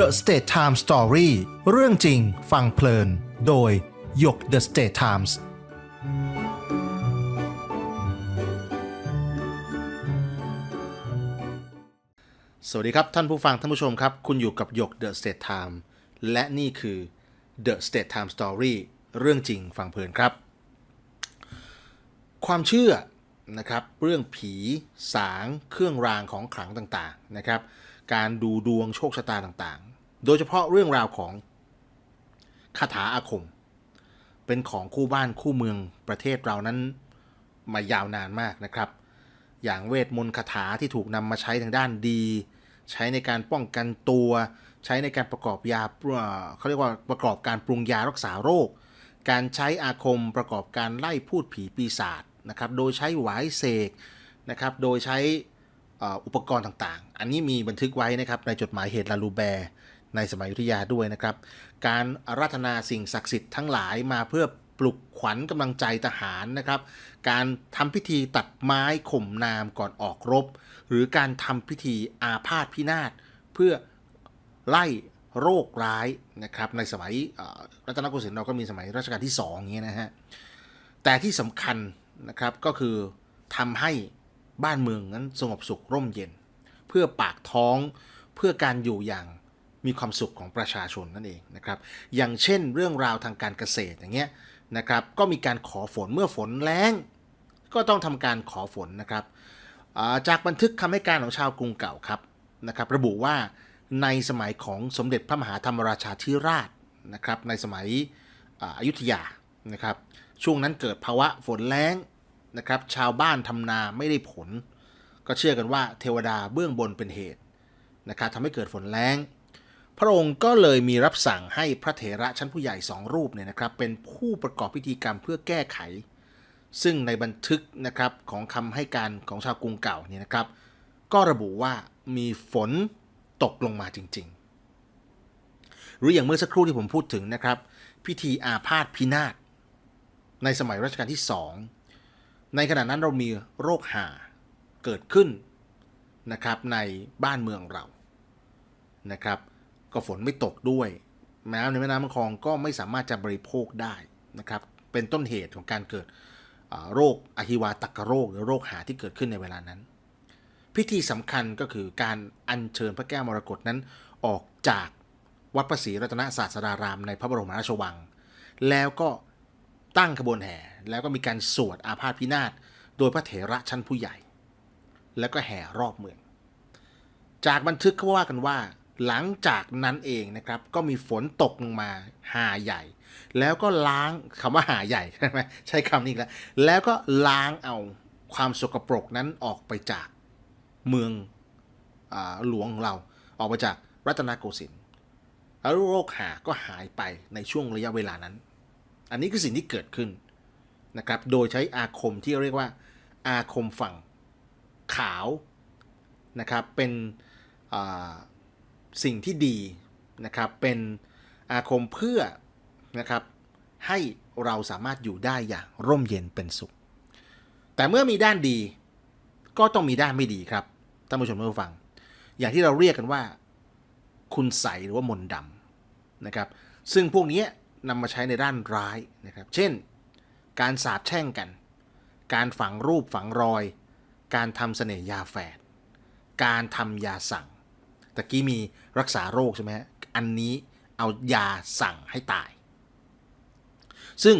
The State Times Story เรื่องจริงฟังเพลิน โดยหยก The State Times สวัสดีครับท่านผู้ฟังท่านผู้ชมครับ คุณอยู่กับหยก The State Time และนี่คือ The State Time Story เรื่องจริงฟังเพลินครับ ความเชื่อนะครับ เรื่องผี สาง เครื่องรางของขลังต่างๆนะครับ การดูดวงโชคชะตาต่างๆ โดยเฉพาะเรื่องราวของคาถาอาคม เป็นของคู่บ้านคู่เมืองประเทศเรานั้นมายาวนานมากนะครับ อย่างเวทมนต์คาถาที่ถูกนำมาใช้ทางด้านดี ใช้ในการป้องกันตัว ใช้ในการประกอบยาเขาเรียกว่าประกอบการปรุงยารักษาโรค การใช้อาคมประกอบการไล่พูดผีปีศาจนะครับ โดยใช้หวายเสกนะครับ โดยใช้ อุปกรณ์ต่างๆ อันนี้มีบันทึกไว้นะครับในจดหมายเหตุลาลูแบร์ในสมัยยุธยาด้วยนะครับ การอาราธนาสิ่งศักดิ์สิทธิ์ทั้งหลายมาเพื่อปลุกขวัญกำลังใจทหารนะครับ การทำพิธีตัดไม้ข่มนามก่อนออกรบ หรือการทำพิธีอาพาธพินาศเพื่อไล่โรคร้ายนะครับในสมัยรัตนโกสินทร์เราก็มีสมัยรัชกาลที่2อย่างเงี้ยนะฮะแต่ที่สำคัญนะครับก็คือทำให้ บ้านเมืองนั้นสงบสุขร่มเย็น เพื่อปากท้องเพื่อการอยู่อย่างมีความสุขของประชาชนนั่นเองนะครับอย่างเช่นเรื่องราวทางการเกษตรอย่างเงี้ยนะครับก็มีการขอฝนเมื่อฝนแล้ง ก็ต้องทำการขอฝนนะครับจากบันทึกคำให้การของชาวกรุงเก่าครับนะครับระบุว่าในสมัยของสมเด็จพระมหาธรรมราชาธิราชนะครับในสมัยอาอยุธยานะครับช่วงนั้นเกิดภาวะฝนแล้ง นะครับ ชาวบ้านทำนาไม่ได้ผล ก็เชื่อกันว่าเทวดาเบื้องบนเป็นเหตุนะครับทำให้เกิดฝนแล้งพระองค์ก็เลยมีรับสั่งให้พระเถระชั้นผู้ใหญ่สองรูปเนี่ยนะครับ เป็นผู้ประกอบพิธีกรรมเพื่อแก้ไข ซึ่งในบันทึกนะครับของคำให้การของชาวกรุงเก่าเนี่ยนะครับ ก็ระบุว่ามีฝนตกลงมาจริง ๆ หรืออย่างเมื่อสักครู่ที่ผมพูดถึงนะครับ พิธีอาพาธพินาศในสมัยรัชกาลที่สอง ในขณะนั้นเรามีโรคหาเกิดขึ้นนะครับในบ้านเมืองเรานะครับ ก็ฝนไม่ตกด้วยน้ำในแม่น้ำลำคลองก็ไม่สามารถจะบริโภคได้นะครับ เป็นต้นเหตุของการเกิดโรคอหิวาตกโรคหรือโรคหาที่เกิดขึ้นในเวลานั้น พิธีสำคัญก็คือการอัญเชิญพระแก้วมรกตนั้นออกจากวัดพระศรีรัตนศาสดารามในพระบรมราชวัง แล้วก็ ตั้งขบวนแห่ แล้วก็มีการสวดอาพาธพินาศโดยพระเถระชั้นผู้ใหญ่ แล้วก็แห่รอบเมือง จากบันทึกเขาว่ากันว่า หลังจากนั้นเองนะครับ ก็มีฝนตกลงมาหาใหญ่ แล้วก็ล้างคำว่าหาใหญ่ใช่ไหมใช้คำนี้แล้วแล้วก็ล้างเอาความสกปรกนั้นออกไปจากเมืองอหลวงของเรา ออกไปจากรัตนโกสินทร์แล้วโรคหาก็หายไปในช่วงระยะเวลานั้น อันนี้คือสิ่งที่เกิดขึ้นนะครับ โดยใช้อาคมที่เรียกว่าอาคมฝั่งขาวนะครับ เป็นสิ่งที่ดีนะครับ เป็นอาคมเพื่อนะครับให้เราสามารถอยู่ได้อย่างร่มเย็นเป็นสุข แต่เมื่อมีด้านดีก็ต้องมีด้านไม่ดีครับท่านผู้ชมท่านผู้ฟัง อย่างที่เราเรียกกันว่า คุณใสหรือว่ามนดำนะครับ ซึ่งพวกนี้ นำมาใช้ในด้านร้ายนะครับ เช่น การสาบแช่งกัน การฝังรูปฝังรอย การทำเสน่หยาแฝด การทำยาสั่ง ตะกี้มีรักษาโรคใช่ไหมฮะอันนี้เอายาสั่งให้ตาย ซึ่ง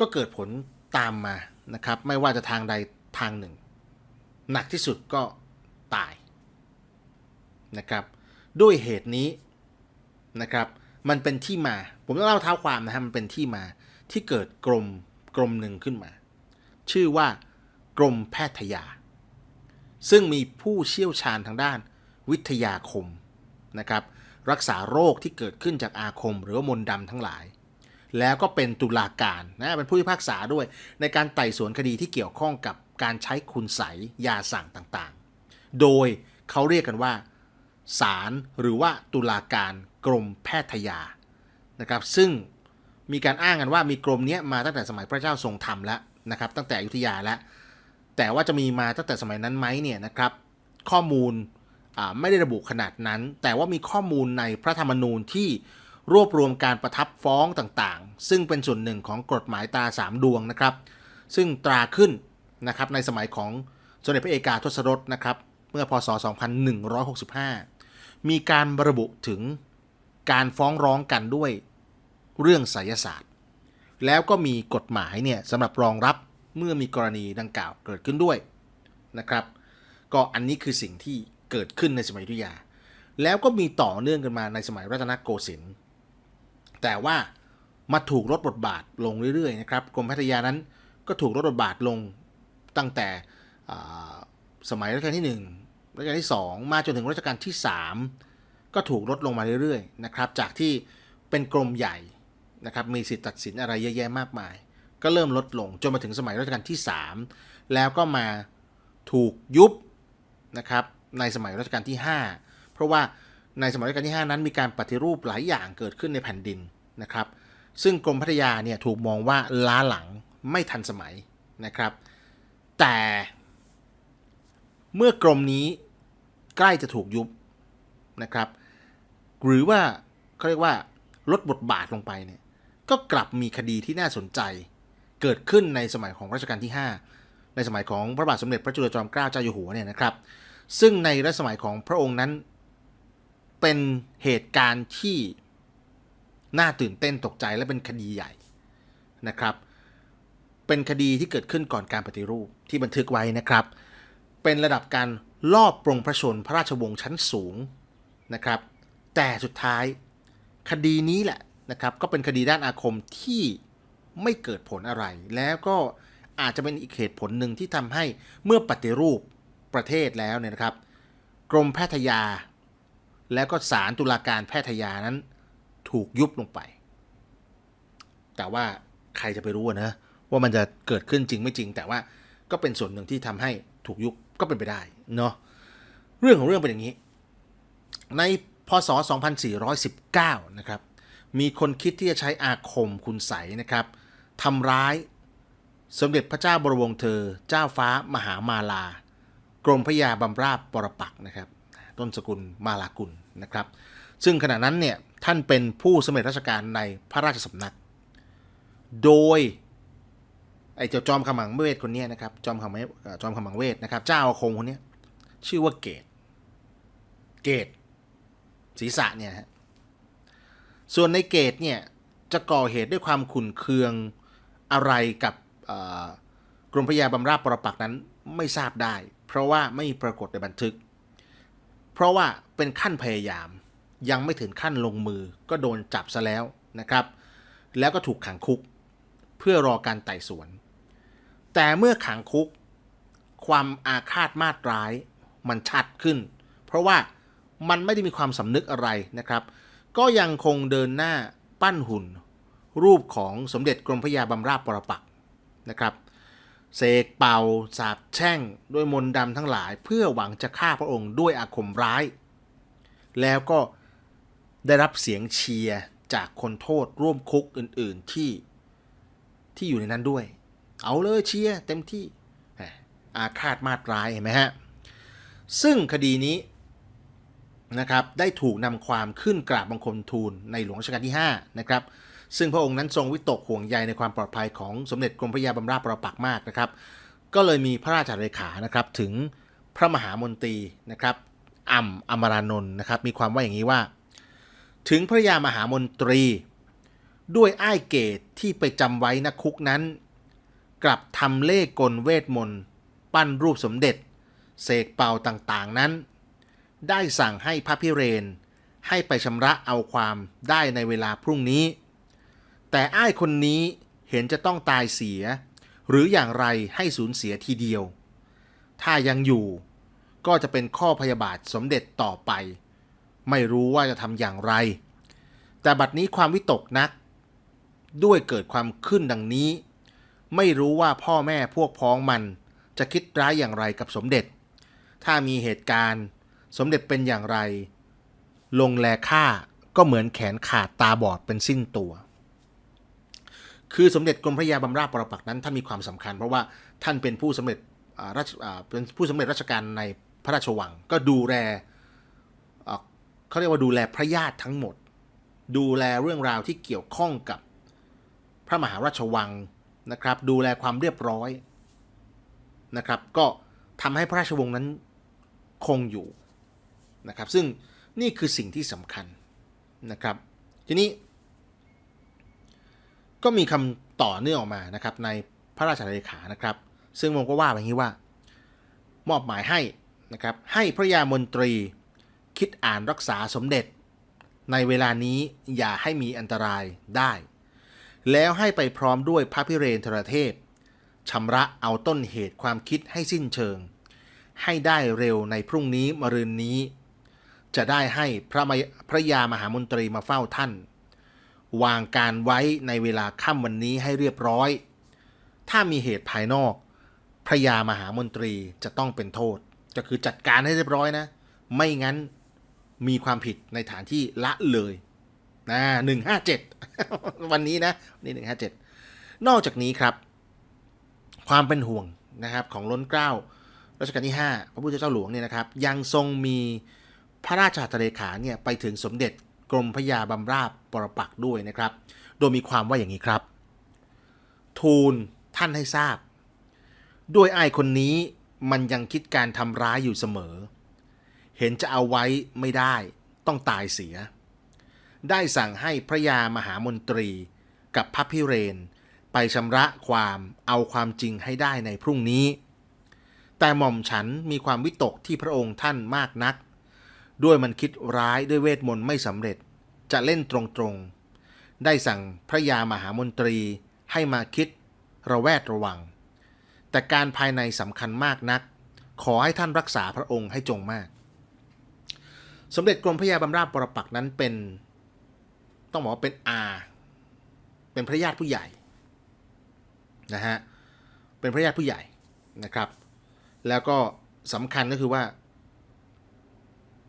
ก็เกิดผลตามมานะครับ ไม่ว่าจะทางใดทางหนึ่ง หนักที่สุดก็ตายนะครับ ด้วยเหตุนี้นะครับ มันเป็นที่มา ผมต้องเล่าเท้าความนะฮะมันเป็นที่มาที่เกิดกรมกรมหนึ่งขึ้นมา ชื่อว่ากรมแพทยา ซึ่งมีผู้เชี่ยวชาญทางด้านวิทยาคมนะครับรักษาโรคที่เกิดขึ้นจากอาคม หรือว่ามนต์ดำทั้งหลาย แล้วก็เป็นตุลาการนะเป็นผู้พิพากษาด้วย ในการไต่สวนคดีที่เกี่ยวข้องกับการใช้คุณไสยยาสั่งต่างๆ โดยเขาเรียกกันว่าศาลหรือว่าตุลาการกรมแพทยา นะครับซึ่งมีการอ้างกันว่ามีกรมเนี้ยมาตั้งแต่สมัยพระเจ้าทรงธรรมแล้วนะครับตั้งแต่อยุธยาแล้วแต่ว่าจะมีมาตั้งแต่สมัยนั้นไหมเนี่ยนะครับข้อมูลอ่าไม่ได้ระบุขนาดนั้น แต่ว่ามีข้อมูลในพระธรรมนูญที่รวบรวมการประทับฟ้องต่างๆ ซึ่งเป็นส่วนหนึ่งของกฎหมายตราสามดวงนะครับ ซึ่งตราขึ้นนะครับในสมัยของสมเด็จพระเอกาทศรถนะครับ เมื่อพศ 2165 มีการระบุถึงการฟ้องร้องกันด้วย เรื่องไสยศาสตร์ แล้วก็มีกฎหมายเนี่ยสำหรับรองรับเมื่อมีกรณีดังกล่าวเกิดขึ้นด้วยนะครับ ก็อันนี้คือสิ่งที่เกิดขึ้นในสมัยอยุธยา แล้วก็มีต่อเนื่องกันมาในสมัยรัตนโกสินทร์แต่ว่ามาถูกลดบทบาทลงเรื่อยๆนะครับกรมพัทยานั้นก็ถูกลดบทบาทลงตั้งแต่สมัยรัชกาลที่ 1 รัชกาลที่ 2 มาจนถึงรัชกาลที่ 3 ก็ถูกลดลงมาเรื่อยๆนะครับจากที่เป็นกรมใหญ่ นะครับมีสิทธิตัดสินอะไรเยอะแยะมากมาย ก็เริ่มลดลงจนมาถึงสมัยรัชกาลที่ 3 แล้วก็มาถูกยุบนะครับในสมัยรัชกาลที่ 5 เพราะว่าในสมัยรัชกาลที่ 5 นั้นมีการปฏิรูปหลายอย่างเกิดขึ้นในแผ่นดินนะครับ ซึ่งกรมพัทยาเนี่ยถูกมองว่าล้าหลังไม่ทันสมัยนะครับ แต่เมื่อกรมนี้ใกล้จะถูกยุบนะครับ หรือว่าเขาเรียกว่าลดบทบาทลงไปเนี่ย ก็กลับมีคดีที่น่าสนใจ เกิดขึ้นในสมัยของรัชกาลที่ 5 ในสมัยของพระบาทสมเด็จพระจุลจอมเกล้าเจ้าอยู่หัวเนี่ยนะครับ ซึ่งในรัชสมัยของพระองค์นั้น เป็นเหตุการณ์ที่น่าตื่นเต้นตกใจและเป็นคดีใหญ่นะครับ เป็นคดีที่เกิดขึ้นก่อนการปฏิรูปที่บันทึกไว้นะครับ เป็นระดับการลอบปรงพระชนพระราชวงศ์ชั้นสูงนะครับ แต่สุดท้ายคดีนี้แหละ นะครับก็เป็นคดีด้านอาคมที่ไม่เกิดผลอะไร แล้วก็อาจจะเป็นอีกเหตุผลหนึ่งที่ทำให้เมื่อปฏิรูปประเทศแล้วเนี่ยนะครับ กรมแพทยา แล้วก็ศาลตุลาการแพทยานั้นถูกยุบลงไป แต่ว่าใครจะไปรู้นะว่ามันจะเกิดขึ้นจริงไม่จริง แต่ว่าก็เป็นส่วนหนึ่งที่ทำให้ถูกยุบก็เป็นไปได้เนาะเรื่องของเรื่องเป็นอย่างนี้ ในพศ 2419 นะครับ มีคนคิดที่จะใช้อาคมคุณใสยนะครับทำร้าย สมเด็จพระเจ้าบรมวงศ์เธอ เจ้าฟ้ามหามาลา กรมพระยาบำราบปรปักษ์นะครับ ต้นสกุลมาลากุลนะครับ ซึ่งขณะนั้นเนี่ยท่านเป็นผู้สำเร็จราชการในพระราชสำนัก โดยไอ้เจ้าจอมขมังเวทคนนี้นะครับจอมขมังเอ่อจอมขมังเวทนะครับ เจ้าอาคมคนนี้ชื่อว่าเกต เกตศีรษะเนี่ยฮะ ส่วนในเกตเนี่ยจะก่อเหตุด้วยความขุนเคืองอะไรกับกรมพระยาบำราบปรปักนั้นไม่ทราบได้ เพราะว่าไม่ปรากฏในบันทึก เพราะว่าเป็นขั้นพยายามยังไม่ถึงขั้นลงมือก็โดนจับซะแล้วนะครับ แล้วก็ถูกขังคุก เพื่อรอการไต่สวน แต่เมื่อขังคุก ความอาฆาตมาตร้ายมันชัดขึ้น เพราะว่ามันไม่ได้มีความสำนึกอะไรนะครับ ก็ยังคงเดินหน้าปั้นหุ่น รูปของสมเด็จกรมพระยาบำราบปรปักนะครับ เสกเป่า สาบแช่งด้วยมนต์ดำทั้งหลาย เพื่อหวังจะฆ่าพระองค์ด้วยอาคมร้าย แล้วก็ได้รับเสียงเชียร์จากคนโทษร่วมคุกอื่นๆที่ที่อยู่ในนั้นด้วย เอาเลยเชียร์เต็มที่อาฆาตมาตร้ายเห็นไหมฮะ ซึ่งคดีนี้ นะครับได้ถูกนำความขึ้นกราบบังคมทูลในหลวงรัชกาลที่5นะครับซึ่งพระองค์นั้นทรงวิตกห่วงใยในความปลอดภัยของสมเด็จกรมพระยาบำราบปรปักมากนะครับ ก็เลยมีพระราชเลขานะครับถึงพระมหามนตรีนะครับอ่ำอมรานนท์นะครับมีความว่าอย่างนี้ว่า ถึงพระยามหามนตรี ด้วยอ้ายเกตที่ไปจำไว้ณคุกนั้น กลับทำเล่กลเวทมนต์ปั้นรูปสมเด็จ เสกเป่าต่างๆนั้น ได้สั่งให้พระพิเรน ให้ไปชำระเอาความได้ในเวลาพรุ่งนี้ แต่อ้ายคนนี้เห็นจะต้องตายเสีย หรืออย่างไรให้สูญเสียทีเดียว ถ้ายังอยู่ก็จะเป็นข้อพยาบาทสมเด็จต่อไป ไม่รู้ว่าจะทำอย่างไร แต่บัดนี้ความวิตกนัก ด้วยเกิดความขึ้นดังนี้ ไม่รู้ว่าพ่อแม่พวกพ้องมันจะคิดร้ายอย่างไรกับสมเด็จ ถ้ามีเหตุการณ์ สมเด็จเป็นอย่างไร ลงแลฆ่าก็เหมือนแขนขาดตาบอดเป็นสิ้นตัว คือสมเด็จกรมพระยาบำราบปรปักษ์นั้นท่านมีความสำคัญ เพราะว่าท่านเป็นผู้สำเร็จราชาเป็นผู้สำเร็จราชการในพระราชวัง ก็ดูแลเขาเรียกว่าดูแลพระญาติทั้งหมด ดูแลเรื่องราวที่เกี่ยวข้องกับพระมหาราชวังนะครับ ดูแลความเรียบร้อยนะครับ ก็ทำให้พระราชวงศ์นั้นคงอยู่ นะครับ ซึ่งนี่คือสิ่งที่สำคัญนะครับ ทีนี้ ก็มีคำต่อเนื่องออกมานะครับ ในพระราชเลขานะครับ ซึ่งผมก็ว่าแบบนี้ว่า มอบหมายให้นะครับ ให้พระยามนตรีคิดอ่านรักษาสมเด็จ ในเวลานี้อย่าให้มีอันตรายได้ แล้วให้ไปพร้อมด้วยพระพิเรนทรเทพชำระเอาต้นเหตุความคิดให้สิ้นเชิง ให้ได้เร็วในพรุ่งนี้มรืนนี้ จะได้ให้พระยพระยามหามนตรีมาเฝ้าท่าน วางการไว้ในเวลาค่ำวันนี้ให้เรียบร้อย ถ้ามีเหตุภายนอก พระยามหามนตรีจะต้องเป็นโทษ ก็คือจัดการให้เรียบร้อยนะ ไม่งั้นมีความผิดในฐานที่ละเลยนะหนึ่งห้าเจ็ดวันนี้นะนี่หนึ่งห้าเจ็ดนอกจากนี้ครับ ความเป็นห่วงนะครับของล้นเกล้ารัชกาลที่ 5 พระพุทธเจ้าหลวงเนี่ยนะครับ ยังทรงมี พระราชหัตถเลขาเนี่ยไปถึงสมเด็จกรมพระยาบำราบปรปักด้วยนะครับ โดยมีความว่าอย่างนี้ครับ ทูลท่านให้ทราบ ด้วยไอ้คนนี้มันยังคิดการทำร้ายอยู่เสมอ เห็นจะเอาไว้ไม่ได้ต้องตายเสีย ได้สั่งให้พระยามหามนตรีกับพระพิเรน ไปชำระความเอาความจริงให้ได้ในพรุ่งนี้ แต่หม่อมฉันมีความวิตกที่พระองค์ท่านมากนัก ด้วยมันคิดร้ายด้วยเวทมนต์ไม่สำเร็จ จะเล่นตรงๆ ได้สั่งพระยามหามนตรีให้มาคิดระแวดระวัง แต่การภายในสำคัญมากนัก ขอให้ท่านรักษาพระองค์ให้จงมาก สมเด็จกรมพระยาบำราบปรปักนั้นเป็น ต้องบอกว่าเป็นอา เป็นพระญาติผู้ใหญ่นะฮะเป็นพระญาติผู้ใหญ่นะครับ แล้วก็สำคัญก็คือว่า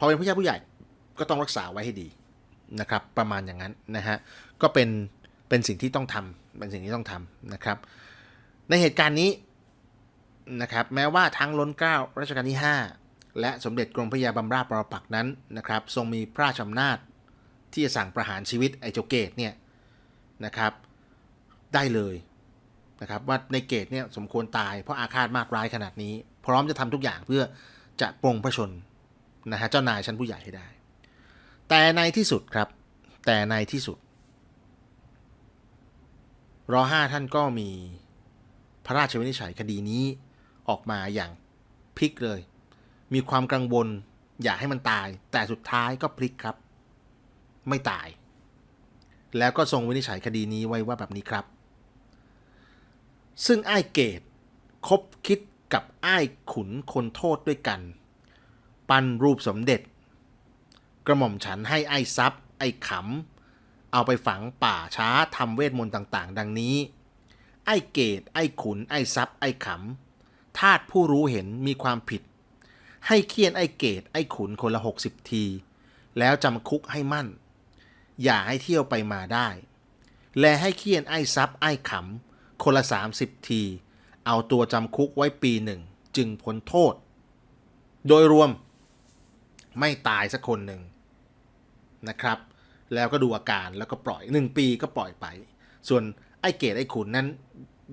พอเป็นพระญาติผู้ใหญ่ก็ต้องรักษาไว้ให้ดีนะครับ ประมาณอย่างนั้นนะฮะก็เป็นเป็นสิ่งที่ต้องทำเป็นสิ่งที่ต้องทำนะครับ ในเหตุการณ์นี้นะครับ แม้ว่าทั้งล้นเกล้ารัชกาลที่ 5 และสมเด็จกรมพระยาบำราบปรปักนั้นนะครับ ทรงมีพระราชอำนาจที่จะสั่งประหารชีวิตไอ้เจ้าเกตเนี่ยนะครับได้เลยนะครับว่าในเกตเนี่ยสมควรตายเพราะอาฆาตมากร้ายขนาดนี้ พร้อมจะทำทุกอย่างเพื่อจะปรงพระชน นะฮะเจ้านายชั้นผู้ใหญ่ให้ได้ แต่ในที่สุดครับ แต่ในที่สุดรอห้าท่านก็มีพระราชวินิจฉัยคดีนี้ออกมาอย่างพลิกเลย มีความกังวลอยากให้มันตาย แต่สุดท้ายก็พลิกครับ ไม่ตาย แล้วก็ทรงวินิจฉัยคดีนี้ไว้ว่าแบบนี้ครับ ซึ่งไอ้เกตคบคิดกับไอ้ขุนคนโทษด้วยกัน ปั้นรูปสมเด็จ กระหม่อมฉันให้ไอ้ซับไอ้ขำ เอาไปฝังป่าช้าทำเวทมนต์ต่าง ๆ ดังนี้ ไอ้เกต ไอ้ขุน ไอ้ซับไอ้ขำทาสผู้รู้เห็นมีความผิด ให้เคียนไอ้เกต ไอ้ขุนคนละหกสิบที แล้วจำคุกให้มั่น อย่าให้เที่ยวไปมาได้ และให้เคียนไอ้ซับไอ้ขำคนละสามสิบที เอาตัวจำคุกไว้ปีหนึ่งจึงพ้นโทษ โดยรวม ไม่ตายสักคนหนึ่งนะครับ แล้วก็ดูอาการแล้วก็ปล่อย 1 ปีก็ปล่อยไป ส่วนไอ้เกตไอ้ขุนนั้น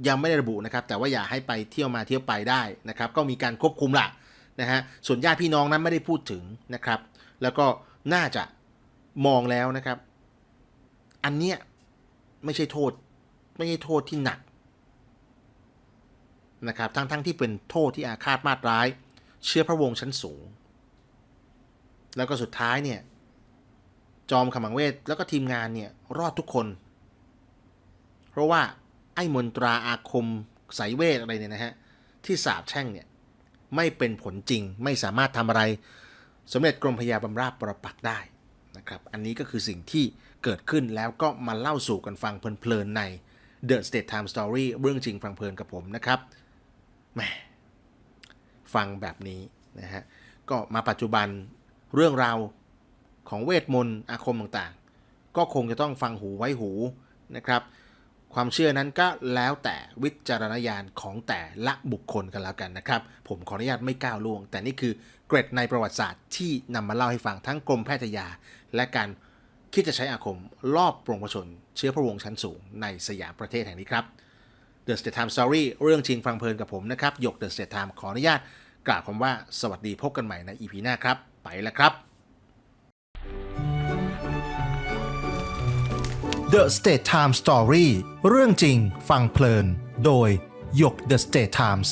ยังไม่ได้ระบุนะครับ แต่ว่าอย่าให้ไปเที่ยวมาเที่ยวไปได้นะครับ ก็มีการควบคุมละนะฮะส่วนญาติพี่น้องนั้นไม่ได้พูดถึงนะครับ แล้วก็น่าจะมองแล้วนะครับ อันเนี้ยไม่ใช่โทษ ไม่ใช่โทษที่หนักนะครับทั้งทั้งที่เป็นโทษที่อาฆาตมาตร้าย เชื้อพระวงศ์ชั้นสูง แล้วก็สุดท้ายเนี่ย จอมขมังเวทแล้วก็ทีมงานเนี่ยรอดทุกคน เพราะว่าไอ้มนตราอาคมสายเวทอะไรเนี่ยนะฮะ ที่สาบแช่งเนี่ย ไม่เป็นผลจริงไม่สามารถทำอะไร สมเด็จกรมพยาบำราบประปักได้นะครับ อันนี้ก็คือสิ่งที่เกิดขึ้นแล้วก็มาเล่าสู่กันฟังเพลินๆใน The State Time Story เรื่องจริงฟังเพลินกับผมนะครับแหมฟังแบบนี้นะฮะ ก็มาปัจจุบัน เรื่องราวของเวทมนต์อาคมต่างๆ ก็คงจะต้องฟังหูไว้หูนะครับ ความเชื่อนั้นก็แล้วแต่วิจารณญาณของแต่ละบุคคลกันแล้วกันนะครับ ผมขออนุญาตไม่ก้าวล่วง แต่นี่คือเกร็ดในประวัติศาสตร์ที่นำมาเล่าให้ฟังทั้งกรมแพทยาและการคิดจะใช้อาคมรอบปรงประชน เชื้อพระวงศ์ชั้นสูงในสยามประเทศแห่งนี้ครับ The State Time Story เรื่องจริงฟังเพลินกับผมนะครับ หยก The State Time ขออนุญาตกล่าวคำว่าสวัสดีพบกันใหม่ใน EP หน้าครับ ไปแล้วครับ The State Time Story เรื่องจริงฟังเพลิน โดยหยก The State Times